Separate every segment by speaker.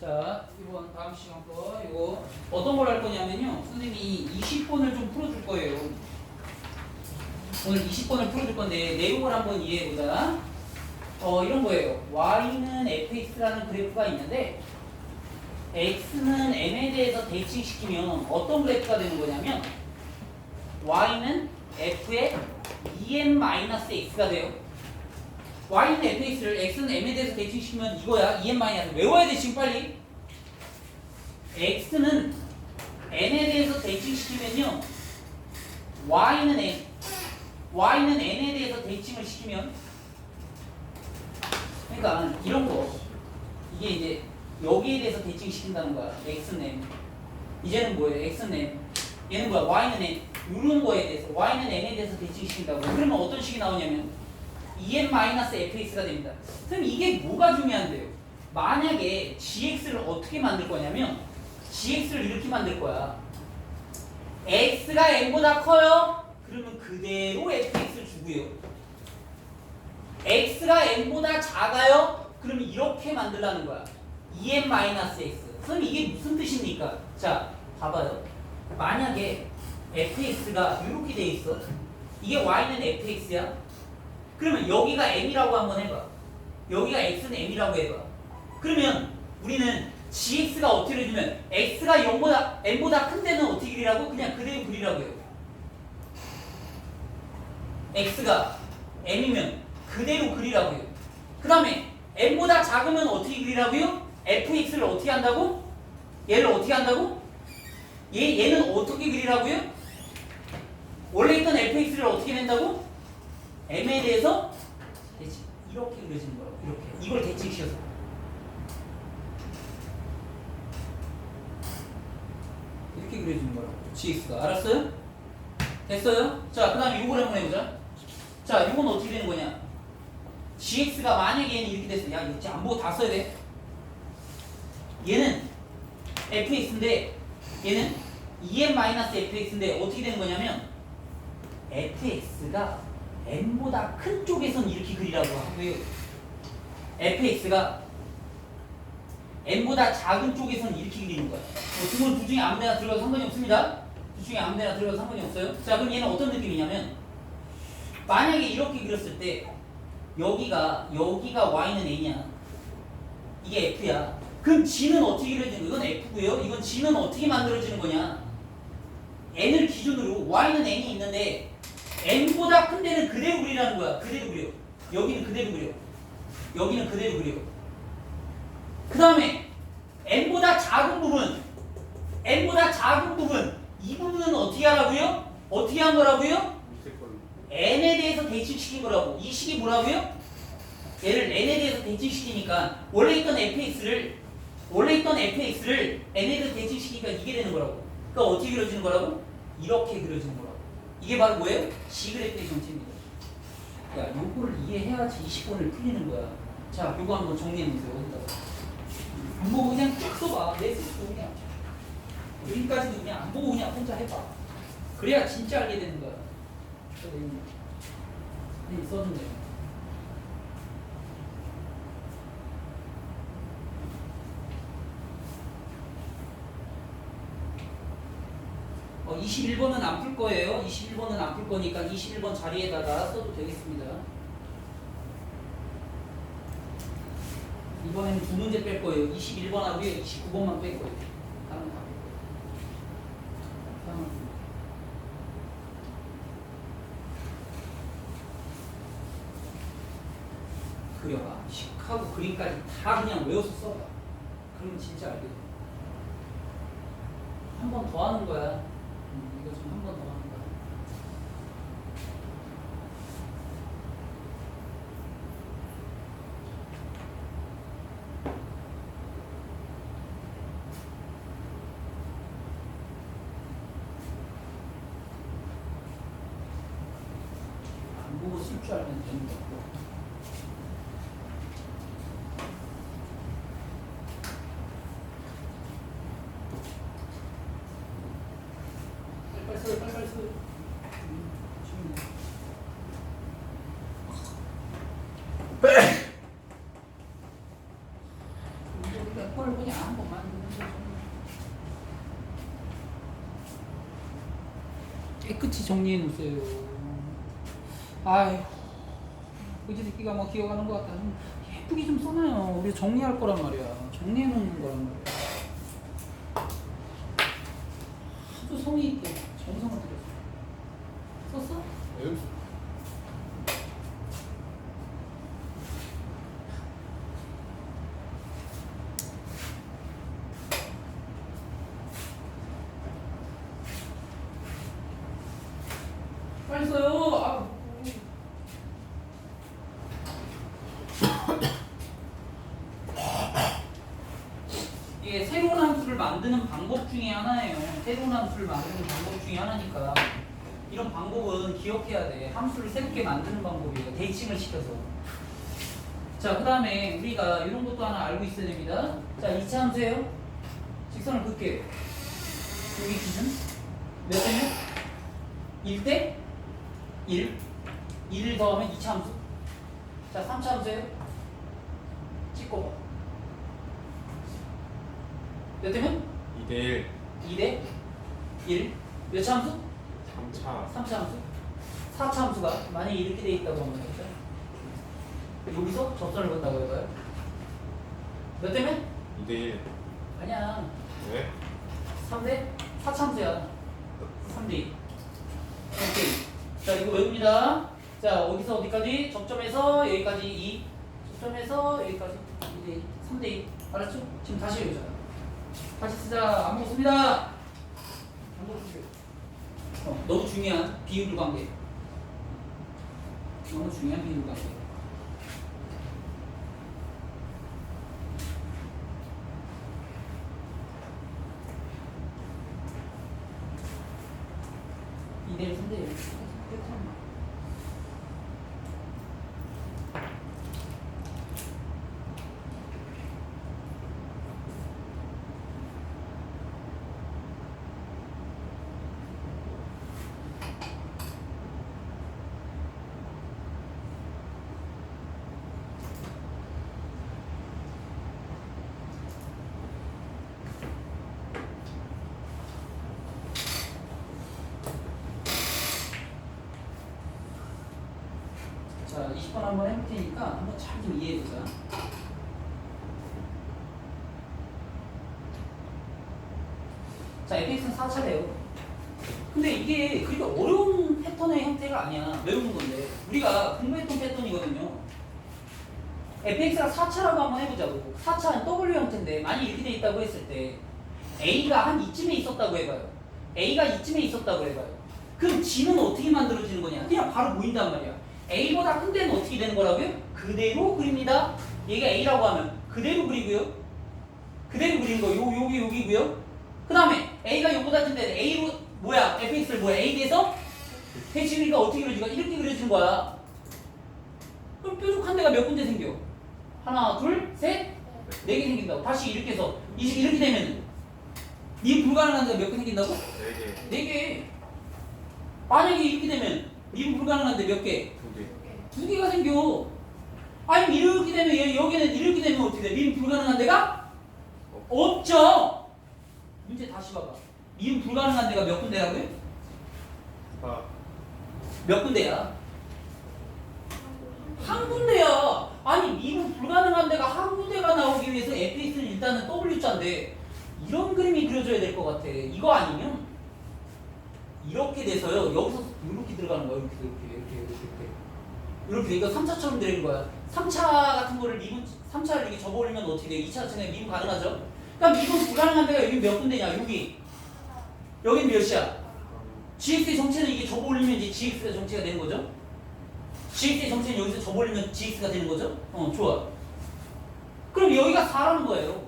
Speaker 1: 자, 이번 다음 시간 거 이거 어떤 걸 할 거냐면요. 선생님이 20번을 좀 풀어줄 거예요. 오늘 20번을 풀어줄 건데 내용을 한번 이해해 보자. 어 이런 거예요. y는 fx라는 그래프가 있는데 x는 m에 대해서 대칭시키면 어떤 그래프가 되는 거냐면 y는 f의 2n-x가 돼요. Y는 fx를 x는 m에 대해서 대칭시키면 이거야. 2n 외워야 돼 지금 빨리. X는 n에 대해서 대칭시키면요. Y는 n. Y는 n에 대해서 대칭을 시키면. 그러니까 이런 거. 이게 이제 여기에 대해서 대칭시킨다는 거야. X는 n. 이제는 뭐예요? X는 n. 얘는 뭐야? Y는 n. 이런 거에 대해서 y는 n에 대해서 대칭시킨다고. 그러면 어떤 식이 나오냐면 2n-fx가 됩니다. 그럼 이게 뭐가 중요한데요? 만약에 gx를 어떻게 만들 거냐면 gx를 이렇게 만들 거야. x가 n보다 커요? 그러면 그대로 fx를 주고요. x가 n보다 작아요? 그러면 이렇게 만들라는 거야. 2n-x. 그럼 이게 무슨 뜻입니까? 자, 봐봐요. 만약에 fx가 이렇게 돼 있어. 이게 y는 fx야. 그러면 여기가 m이라고 한번 해봐. 여기가 x는 m이라고 해봐. 그러면 우리는 gx가 어떻게 그려주면 x가 0보다 m보다 큰 데는 어떻게 그리라고? 그냥 그대로 그리라고 해요. x가 m이면 그대로 그리라고 해요. 그 다음에 m보다 작으면 어떻게 그리라고요? fx를 어떻게 한다고? 얘를 어떻게 한다고? 얘, 얘는 어떻게 그리라고요? 원래 있던 fx를 어떻게 낸다고? M에 대해서 대칭 이렇게 그려지는 거예요. 이렇게 이걸 대칭시켜서 이렇게 그려지는 거라고. gx가 알았어요? 됐어요? 자, 그다음에 이걸 한번 해보자. 자, 이건 어떻게 되는 거냐? gx가 만약에 얘는 이렇게 됐어. 야, 이거 안 보고 다 써야 돼. 얘는 fx인데 얘는 2n-fx인데 어떻게 되는 거냐면 fx가 n보다 큰 쪽에선 이렇게 그리라고 하고요. fx가 n보다 작은 쪽에선 이렇게 그리는 거야. 뭐 두분 두 중에 아무데나 들어가도 상관이 없습니다. 둘 중에 아무데나 들어가도 상관이 없어요. 자, 그럼 얘는 어떤 느낌이냐면 만약에 이렇게 그렸을 때 여기가 여기가 y는 n이야. 이게 f야. 그럼 g는 어떻게 그려지는 거야? 이건 f고요. 이건 g는 어떻게 만들어지는 거냐? n을 기준으로 y는 n이 있는데 n보다 큰 데는 그대로 그리라는 거야. 그대로 그려. 여기는 그대로 그려. 여기는 그대로 그려. 그 다음에 n보다 작은 부분, n보다 작은 부분, 이 부분은 어떻게 하라고요? 어떻게 한 거라고요? n에 대해서 대칭시킨 거라고. 이 식이 뭐라고요? 얘를 n에 대해서 대칭시키니까 원래 있던 fx를 원래 있던 fx를 n에 대해서 대칭시키니까 이게 되는 거라고. 그러니까 어떻게 그려지는 거라고? 이렇게 그려지는 거라고. 이게 바로 뭐예요? 시그레프의 정체입니다. 야, 요거를 이해해야지 20번을 풀리는 거야. 자, 요거 한번 정리해보세요. 안 보고 그냥 쭉 써봐. 내 스스로 그냥. 여기까지도 그냥 안 보고 그냥 혼자 해봐. 그래야 진짜 알게 되는 거야. 선생님 써준대 21번은 안 풀 거예요. 21번은 안 풀 거니까 21번 자리에다가 써도 되겠습니다. 이번에는 두 문제 뺄 거예요. 21번 하고요. 29번만 뺄 거예요. 다른. 다음은 그려봐. 식하고 그림까지 다 그냥 외워서 써봐. 그러면 진짜 알게 돼. 한 번 더 하는 거야. 음, 이거 좀 한 번 더 깨끗이 정리해 놓으세요. 아휴, 의지 새끼가 뭐 기어가는 것 같다. 좀 예쁘게 좀 써놔요. 우리 정리할 거란 말이야. 정리해 놓는 거란 말이야. 아주 성의 있게 정성을 들여. 썼어?
Speaker 2: 응?
Speaker 1: 빨리 써요. 아. 이게 새로운 함수를 만드는 방법 중에 하나예요. 새로운 함수를 만드는 방법 중에 하나니까 이런 방법은 기억해야 돼. 함수를 새롭게 만드는 방법이에요. 대칭을 시켜서. 자, 그 다음에 우리가 이런 것도 하나 알고 있어야 됩니다. 자, 2차 함수예요. 직선을 긋게요. 여기 기준 몇 대면? 1대 1. 1을 더하면 2차 함수. 자, 3차 함수예요. 찍고 봐. 몇 대면?
Speaker 2: 2대 1
Speaker 1: 2대 1. 몇 차 함수?
Speaker 2: 3차
Speaker 1: 3차 함수. 4차 함수가 만약에 이렇게 돼 있다고 하면 되죠. 여기서 접선을 건다고 해봐요. 몇 대면?
Speaker 2: 2대1
Speaker 1: 아니야.
Speaker 2: 왜?
Speaker 1: 3대 4차 함수야. 3대 2. 오케이. 자, 이거 외웁니다. 자, 어디서 어디까지? 접점에서 여기까지 2. 접점에서 여기까지 2대 2. 3대 2. 알았죠? 지금 다시 외우자. 다시 쓰자. 안 먹습니다. 안 먹으세요. 어, 너무 중요한 비율 관계. 너무 중요한 비율 관계. 이대로 3대 1. 자, 20번 한번 해볼 테니까 한번 잘 좀 이해해 보자. 자, fx는 4차례요. 근데 이게 그렇게 어려운 패턴의 형태가 아니야. 외우는 건데. 우리가 공부했던 패턴이거든요. fx가 4차라고 한번 해보자고. 4차는 w 형태인데, 만약 이렇게 돼 있다고 했을 때, a가 한 이쯤에 있었다고 해봐요. a가 이쯤에 있었다고 해봐요. 그럼 g는 어떻게 만들어지는 거냐? 그냥 바로 보인단 말이야. A보다 큰 데는 어떻게 되는 거라고요? 그대로 그립니다. 얘가 a라고 하면 그대로 그리고요. 그대로 그리는 거, 요, 여기, 여기고요. 그 다음에 a가 요보다 큰데 a로 뭐야? fx를 뭐야? a 대해서 대칭이니까 어떻게 그려지가? 이렇게 그려지는 거야. 그럼 뾰족한 데가 몇 군데 생겨? 하나, 둘, 셋, 네 개 생긴다고. 다시 이렇게 해서 이- 이렇게 되면 이 불가능한 데가 몇 개 생긴다고?
Speaker 2: 4개
Speaker 1: 네 개. 만약에 이렇게 되면 님 불가능한데 몇 개?
Speaker 2: 2개
Speaker 1: 두 개가 생겨. 아니 이렇게 되면 얘- 여기는 이렇게 되면 어떻게 돼? 님 불가능한 데가 없죠. 문제 다시 봐봐. 님 불가능한 데가 몇 군데라고요? 4몇 군데야? 한 군데야. 아니 미분 불가능한 데가 한 군데가 나오기 위해서 fx는 일단은 w자인데 이런 그림이 그려져야 될 것 같아. 이거 아니면 이렇게 돼서요. 여기서 이렇게 들어가는 거야. 이렇게 이렇게 이렇게 이렇게 이렇게 이거 3차처럼 되는 거야. 3차 같은 거를 미분 3차를 이렇게 접어올리면 어떻게 돼? 2차처럼 미분 가능하죠? 그러니까 미분 불가능한 데가 여기 몇 군데냐? 여기 여긴 몇이야? GX의 정체는 이게 접어올리면 이제 GX가 정체가 되는 거죠? GX의 정체는 여기서 접어올리면 GX가 되는 거죠? 어, 좋아. 그럼 여기가 4라는 거예요.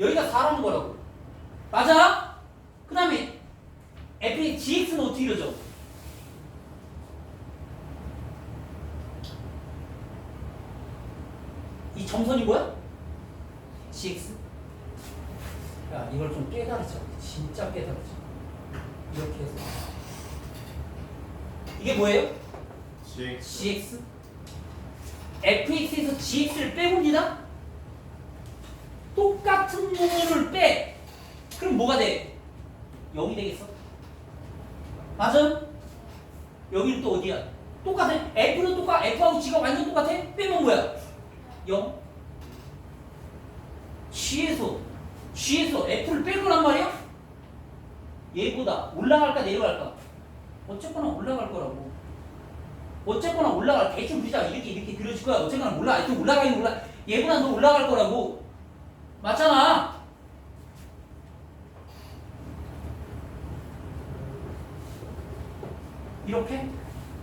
Speaker 1: 여기가 4라는 거라고. 맞아? 그 다음에 F의 GX는 어떻게 이루어져? 이 점선이 뭐야? GX? 야, 이걸 좀 깨달으자. 진짜 깨달으자. 이렇게 해서. 이게 뭐예요?
Speaker 2: GX
Speaker 1: GX? FX에서 GX를 빼봅니다. 똑같은 부분을 빼. 그럼 뭐가 돼? 0이 되겠어? 맞아? 여기는 또 어디야? 똑같아. F는 똑같아. F하고 G가 완전 똑같아. 빼면 뭐야? 0. G에서 G에서 F를 뺄 거란 말이야? 얘보다 올라갈까 내려갈까? 어쨌거나 올라갈 거라고. 어쨌거나 올라갈 대충 그자 이렇게 이렇게 그려질 거야. 어쨌거나 올라 하여튼 올라가긴 올라. 얘보다 더 올라갈 거라고. 맞잖아. 이렇게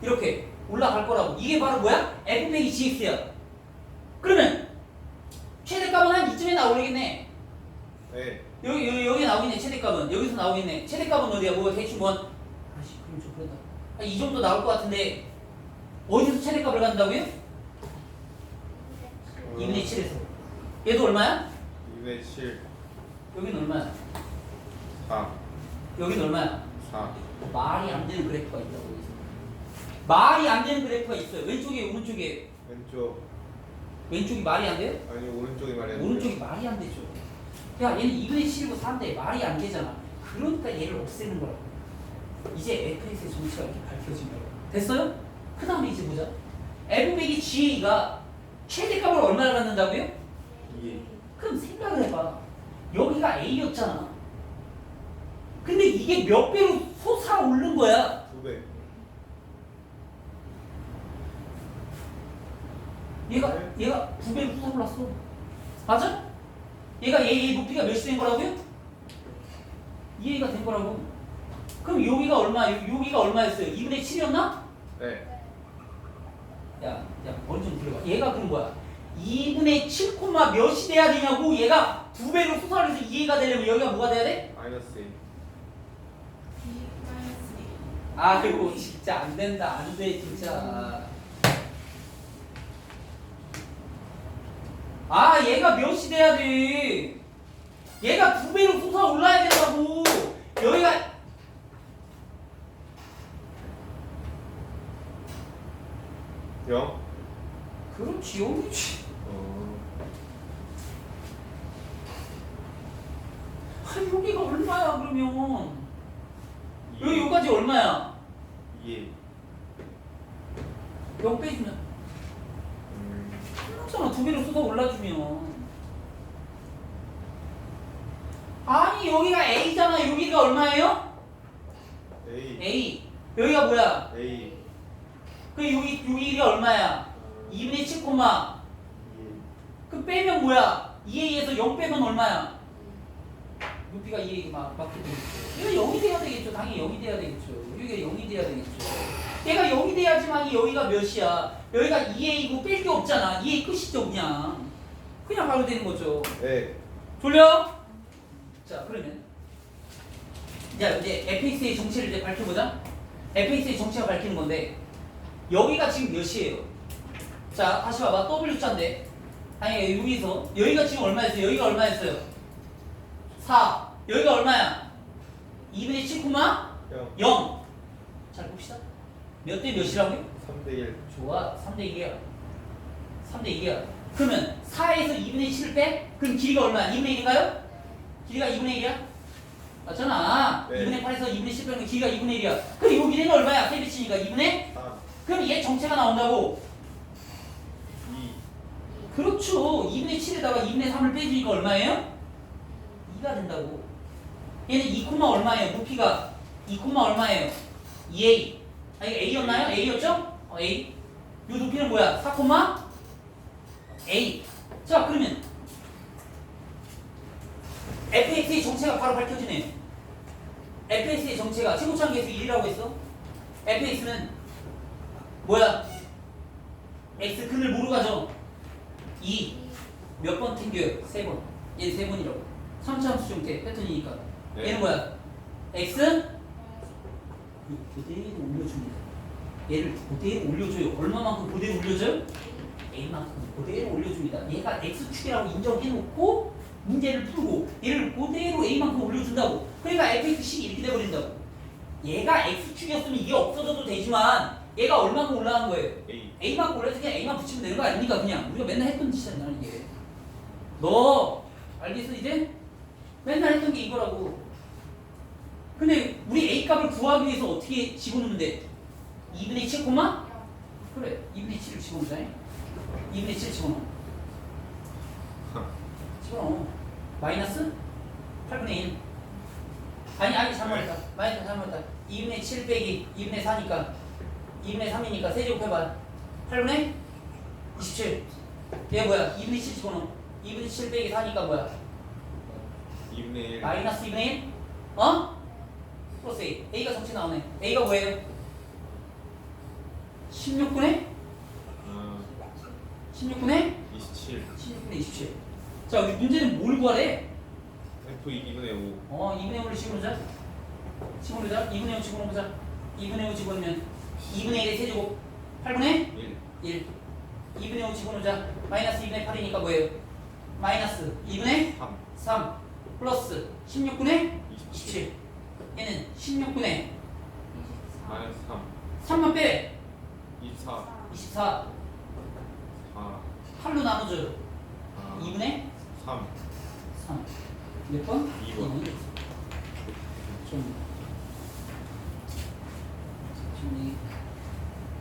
Speaker 1: 이렇게 올라갈 거라고. 이게 바로 뭐야? f 빼기 gx야. 그러면 최대값은 한 이쯤에 나오겠네.
Speaker 2: 네.
Speaker 1: 여기 여기 여기 나오겠네 최대값은 여기서 나오겠네. 최대값은 어디야? 뭐 대충 뭐 아씨 그럼 좀 그런다. 한이 정도 나올 것 같은데 어디서 최대값을 간다고요? 2분의 7에서. 얘도 얼마야?
Speaker 2: 2분의 7
Speaker 1: 여기는 얼마야?
Speaker 2: 4
Speaker 1: 여기는 얼마야?
Speaker 2: 4
Speaker 1: 말이 안 되는 그래프가 있다고 여기서. 말이 안 되는 그래프가 있어요. 왼쪽에 오른쪽에
Speaker 2: 왼쪽
Speaker 1: 왼쪽이 말이 안 돼요?
Speaker 2: 아니 오른쪽이 말이야
Speaker 1: 오른쪽이 말이 안 되죠. 야, 얘는 2분의 7이고 4인데 말이 안 되잖아. 그러니까 얘를 없애는 거라고. 이제 fx의 정체가 이렇게 밝혀진 거예요. 됐어요? 그 다음에 이제 보자. f 빼기 ga가 최대값을 얼마나 갖는다고요?
Speaker 2: 2
Speaker 1: 그럼 생각을 해봐. 여기가 a였잖아. 근데 이게 몇 배로 솟아오른 거야?
Speaker 2: 2배
Speaker 1: 얘가 얘가 두 배로 솟아올랐어. 맞아? 얘가 얘, 얘 높이가 몇이 된 거라고요? 2a가 된 거라고. 그럼 여기가 얼마? 여- 여기가 얼마였어요? 2분의 7이었나?
Speaker 2: 네
Speaker 1: 야, 야, 머리 좀 들어봐. 얘가 그런 거야. 2분의 7, 몇이 돼야 되냐고. 얘가 두 배로 솟아올라서 2a가 되려면 여기가 뭐가 돼야 돼?
Speaker 2: 마이너스 2
Speaker 1: 아, 이거 진짜 안 된다. 안 돼, 진짜. 아, 얘가 몇이 돼야 돼? 얘가 두 배로 솟아 올라야 된다고.
Speaker 2: 여기가0
Speaker 1: 그렇지, 여기지.
Speaker 2: 어
Speaker 1: 아, 여기가 얼마야, 그러면?
Speaker 2: 2
Speaker 1: 여기 여기까지 얼마야?
Speaker 2: 2
Speaker 1: 0 빼주면.
Speaker 2: 음
Speaker 1: 그렇잖아, 두 배로 쏟아 올라주면. 아니, 여기가 A잖아. 여기가 얼마예요?
Speaker 2: A
Speaker 1: A. 여기가 뭐야?
Speaker 2: A
Speaker 1: 그 여기 여기가 얼마야? 2분의 7, 2그 빼면 뭐야? 2A에서 0 빼면 얼마야? 높이가 2A 막 되겠죠. 얘가 0이 돼야 되겠죠. 당연히 0이 돼야 되겠죠. 여기가 0이 돼야 되겠죠. 얘가 0이 돼야지만 여기가 몇이야? 여기가 2A고 뺄 게 없잖아. 2A 끝이죠, 그냥. 그냥 바로 되는 거죠.
Speaker 2: 네
Speaker 1: 졸려? 자, 그러면 자, 이제 fx의 정체를 이제 밝혀보자. fx의 정체가 밝히는 건데 여기가 지금 몇이에요? 자, 다시 봐봐. W자인데 아니 여기서 여기가 지금 얼마였어요? 여기가 얼마였어요? 4. 여기가 얼마야? 2분의 7,
Speaker 2: 0
Speaker 1: 0. 잘 봅시다. 몇 대 몇이라고요?
Speaker 2: 3대 1
Speaker 1: 좋아. 3대 2야. 3대 2야. 그러면 4에서 2분의 7을 빼? 그럼 길이가 얼마야? 2분의 1인가요? 길이가 2분의 1이야? 맞잖아.
Speaker 2: 네.
Speaker 1: 2분의 8에서 2분의 7 빼면 길이가 2분의 1이야. 그럼 요 길이는 얼마야? 세비치니까 2분의?
Speaker 2: 3
Speaker 1: 그럼 얘 정체가 나온다고.
Speaker 2: 2
Speaker 1: 그렇죠. 2분의 7에다가 2분의 3을 빼주니까 얼마예요? 2가 된다고. 얘는 2, 얼마예요? 높이가 2, 얼마예요? 2a. 아, 이거 a였나요? a였죠? 어, a. 요 높이는 뭐야? 4, a. 자, 그러면 fx의 정체가 바로 밝혀지네. fx의 정체가 최고차항 계수 1이라고 했어. fx는 뭐야? x 근을 모르 가죠. 2. 몇 번 튕겨요? 세 번. 얘는 세 번이라고. 3차 함수 형태 패턴이니까.
Speaker 2: 네.
Speaker 1: 얘는 뭐야? x 그대로 올려줍니다. 얘를 그대로 올려줘요. 얼마만큼 그대로 올려줘요? a만큼 그대로 올려줍니다. 얘가 x축이라고 인정해놓고 문제를 풀고 얘를 그대로 a만큼 올려준다고. 그러니까 fx식이 이렇게 돼버린다고. 얘가 x축이었으면 이게 없어져도 되지만 얘가 얼마큼 올라간 거예요?
Speaker 2: A
Speaker 1: A만 골라서 그냥 A만 붙이면 되는 거 아닙니까? 그냥 우리가 맨날 했던 짓이잖아 이게. 너 알겠어 이제? 맨날 했던 게 이거라고. 근데 우리 A 값을 구하기 위해서 어떻게 집어넣으면 돼? 2분의 7 콤마? 그래 2분의 7을 집어넣자. 2분의 7 집어넣어. 집어넣어. 마이너스 8분의 1 아니 아니 잘못했다. 마이너스 잘못했다. 2분의 7 빼기 2분의 4니까 2분의 3이니까 세제곱 해봐. 8분의 27 얘 뭐야? 2분의 7 집어넣어. 2분의 7 빼기 4니까 뭐야
Speaker 2: 2분의 1
Speaker 1: 마이너스 2분의 1 어? 플러스 A A가 정치 나오네 A가 뭐예요? 16분의
Speaker 2: 어,
Speaker 1: 16분의
Speaker 2: 27
Speaker 1: 16분의 27. 자, 우리 문제는 뭘 구하래?
Speaker 2: F 2분의 5
Speaker 1: 어, 2분의 5를 집어넣자. 집어넣자. 2분의 5 집어넣자. 2분의 5 집어넣으면 2분의 1의 세제곱 8분의
Speaker 2: 1
Speaker 1: 1. 2분의 5 집어넣자. 마이너스 2분의 8이니까 뭐예요? 마이너스 2분의
Speaker 2: 3
Speaker 1: 3 플러스 16분의
Speaker 2: 27
Speaker 1: 17. 얘는 16분의
Speaker 2: 마이너스 3
Speaker 1: 3만 빼.
Speaker 2: 24
Speaker 1: 24.
Speaker 2: 4
Speaker 1: 8로 나눠줘.
Speaker 2: 4
Speaker 1: 2분의
Speaker 2: 3
Speaker 1: 3. 몇 번?
Speaker 2: 이 번.
Speaker 1: 좀. 정리.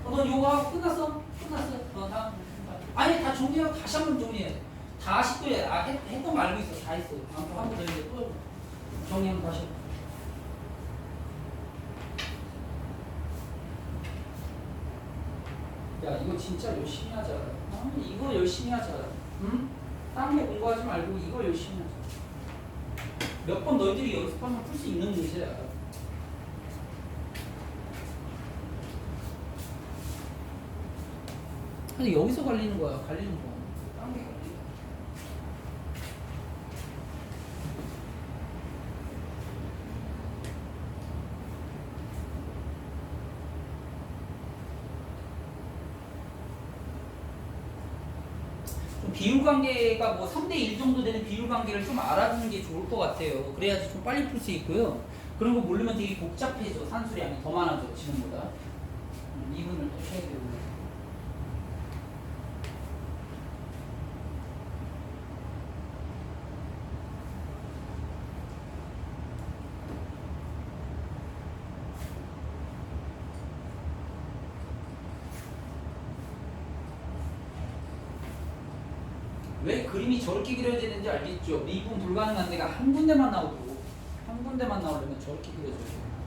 Speaker 1: 어, 너 요거 하고 끝났어? 끝났어? 어, 다음. 아니, 다 정리하고 다시 한 번 정리해. 다시 또 해. 아, 했, 했던 거 알고 있어. 다 했어. 한번 더 이제 또 정리 한번 다시. 해. 야, 이거 진짜 열심히 하자. 아, 이거 열심히 하자. 응? 딴거 공부하지 말고 이거 열심히 하자. 몇 번 너희들이 연습하면 풀 수 있는 문제야. 근데 여기서 갈리는 거야, 갈리는 거. 딴게 갈려. 좀 비율 관계가 뭐 3대 1 정도 되는 비율 관계를 좀 알아두는 게 좋을 것 같아요. 그래야지 좀 빨리 풀 수 있고요. 그런 거 모르면 되게 복잡해져. 산수량이 더 많아져, 지금보다. 음, 이분을 또 쳐야 되고. 왜 그림이 저렇게 그려지는지 알겠죠? 미분 불가능한 데가 한 군데만 나오고 한 군데만 나오려면 저렇게 그려져요.